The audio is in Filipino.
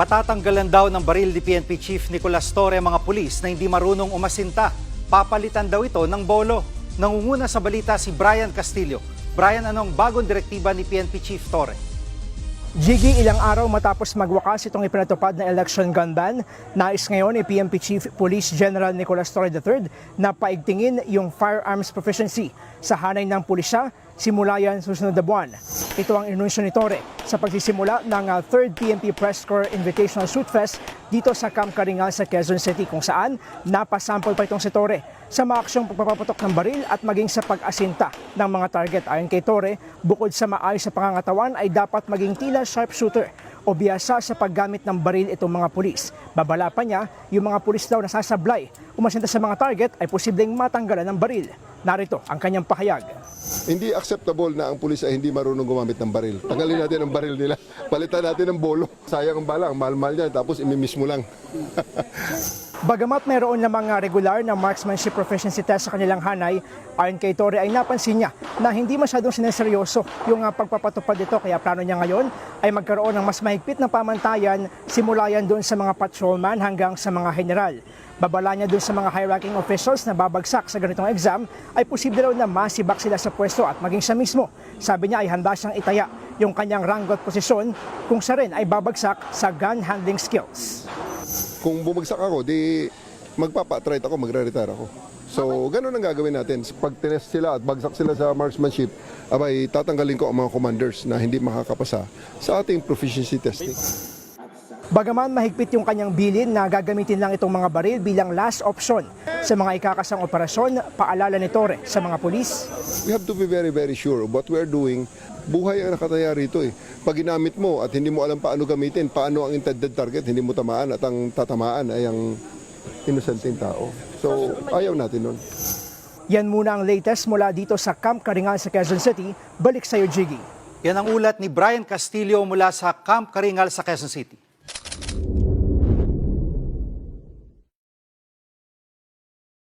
Patatanggalan daw ng baril ni PNP Chief Nicolas Torre ang mga pulis na hindi marunong umasinta. Papalitan daw ito ng bolo. Nangunguna sa balita si Brian Castillo. Brian, anong bagong direktiba ni PNP Chief Torre? Jiggy, ilang araw matapos magwakas itong ipinatupad na election gun ban, nais ngayon ni PMP Chief Police General Nicolas Torre III na paigtingin yung firearms proficiency sa hanay ng pulisya simula yan susunod na buwan. Ito ang inunsyo ni Torre sa pagsisimula ng uh, 3rd PMP Press Corps Invitational Shoot Fest dito sa Camp Karingal sa Quezon City kung saan napasample pa itong si Torre sa mga aksyong pagpapaputok ng baril at maging sa pag-asinta ng mga target. Ayon kay Torre, bukod sa maayos sa pangangatawan ay dapat maging tila sharpshooter o biyasa sa paggamit ng baril itong mga pulis. Babala pa niya, yung mga pulis daw na sasablay, umasinta sa mga target ay posibleng matanggalan ng baril. Narito ang kanyang pahayag. Hindi acceptable na ang pulis ay hindi marunong gumamit ng baril. Tanggalin natin ang baril nila. Palitan natin ng bolo. Sayang ang bala, ang mahal-mahal niya, tapos imimiss mo lang. Bagamat mayroon na mga regular na marksmanship proficiency test sa kanilang hanay, ayon kay Torre ay napansin niya na hindi masyadong sineseryoso yung ah, pagpapatupad dito kaya plano niya ngayon ay magkaroon ng mas mahigpit na pamantayan simula yan doon sa mga patrolman hanggang sa mga general. Babala niya doon sa mga high-ranking officials na babagsak sa ganitong exam ay posible raw na masibak sila sa pwesto at maging siya mismo. Sabi niya ay handa siyang itaya yung kanyang rango at posisyon kung siya rin ay babagsak sa gun handling skills. Kung bumagsak ako, di magpapa-try ako, magre-retire ako. So, ganun ang gagawin natin. Pag tinest sila at bagsak sila sa marksmanship, abay, tatanggalin ko ang mga commanders na hindi makakapasa sa ating proficiency testing. Bagaman mahigpit yung kanyang bilin na gagamitin lang itong mga baril bilang last option sa mga ikakasang operasyon, paalala ni Torre sa mga pulis. We have to be very, very sure of what we are doing. Buhay ang nakataya rito eh. Pag ginamit mo at hindi mo alam paano gamitin, paano ang intended target, hindi mo tamaan at ang tatamaan ay ang innocenteng tao. So, ayaw natin nun. Yan muna ang latest mula dito sa Camp Karingal sa Quezon City. Balik sa'yo, Jiggy. Yan ang ulat ni Brian Castillo mula sa Camp Karingal sa Quezon City.